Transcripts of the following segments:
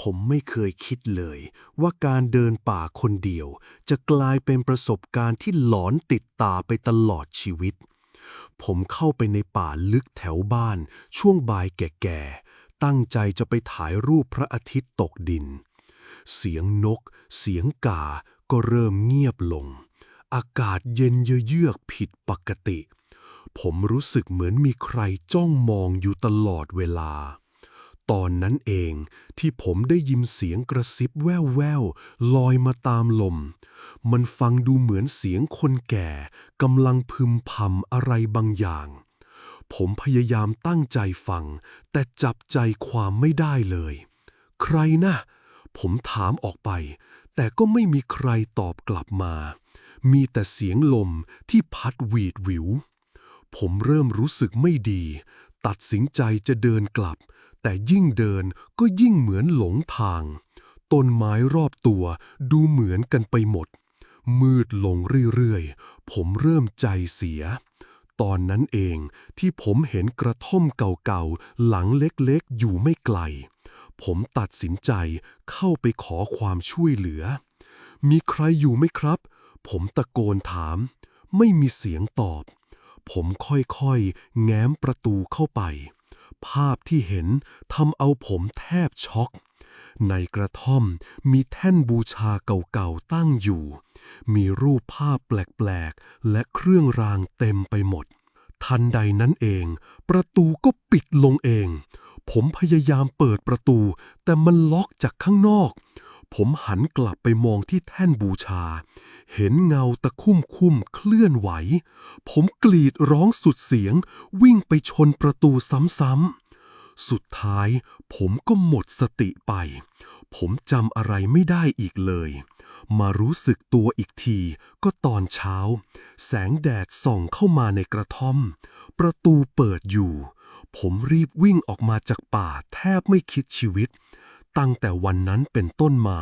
ผมไม่เคยคิดเลย ว่าการเดินป่าคนเดียว จะกลายเป็นประสบการณ์ที่หลอนติดตาไปตลอดชีวิต ผมเข้าไปในป่าลึกแถวบ้าน ช่วงบ่ายแก่ๆ ตั้งใจจะไปถ่ายรูปพระอาทิตย์ตกดิน เสียงนก เสียงกา ก็เริ่มเงียบลง อากาศเย็นเยือกผิดปกติ ผมรู้สึกเหมือนมีใครจ้องมองอยู่ตลอดเวลา ตอนนั้นเองที่ผมได้ยินเสียงกระซิบแว่วๆลอยมาตามลม มันฟังดูเหมือนเสียงคนแก่กำลังพึมพำอะไรบางอย่าง ผมพยายามตั้งใจฟัง แต่จับใจความไม่ได้เลย ใครนะ ผมถามออกไป แต่ก็ไม่มีใครตอบกลับมา มีแต่เสียงลมที่พัดหวีดหวิวผมเริ่มรู้สึกไม่ดี ตัดสินใจจะเดินกลับ แต่ยิ่งเดินก็ยิ่งเหมือนหลงทาง ต้นไม้รอบตัวดูเหมือนกันไปหมด มืดลงเรื่อยๆ ผมเริ่มใจเสีย ตอนนั้นเองที่ผมเห็นกระท่อมเก่าๆ หลังเล็กๆ อยู่ไม่ไกล ผมตัดสินใจเข้าไปขอความช่วยเหลือ มีใครอยู่ไหมครับ ผมตะโกนถาม ไม่มีเสียงตอบ ผมค่อยๆ แง้มประตูเข้าไป ภาพที่เห็นทำเอาผมแทบช็อก ในกระท่อมมีแท่นบูชาเก่าๆตั้งอยู่ มีรูปภาพแปลกๆ และเครื่องรางเต็มไปหมด ทันใดนั้นเอง ประตูก็ปิดลงเอง ผมพยายามเปิดประตู แต่มันล็อกจากข้างนอก ผมหันกลับไปมองที่แท่นบูชา เห็นเงาตะคุ่มคุ่มเคลื่อนไหว ผมกรีดร้องสุดเสียง วิ่งไปชนประตูซ้ำๆ สุดท้ายผมก็หมดสติไป ผมจำอะไรไม่ได้อีกเลย มารู้สึกตัวอีกทีก็ตอนเช้า แสงแดดส่องเข้ามาในกระท่อม ประตูเปิดอยู่ ผมรีบวิ่งออกมาจากป่าแทบไม่คิดชีวิต ตั้งแต่วันนั้นเป็นต้นมา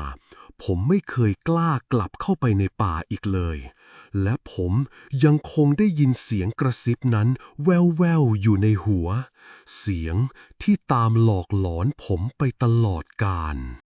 ผมไม่เคยกล้ากลับเข้าไปในป่าอีกเลย และผมยังคงได้ยินเสียงกระซิบนั้น แว่วๆอยู่ในหัว เสียงที่ตามหลอกหลอนผมไปตลอดกาล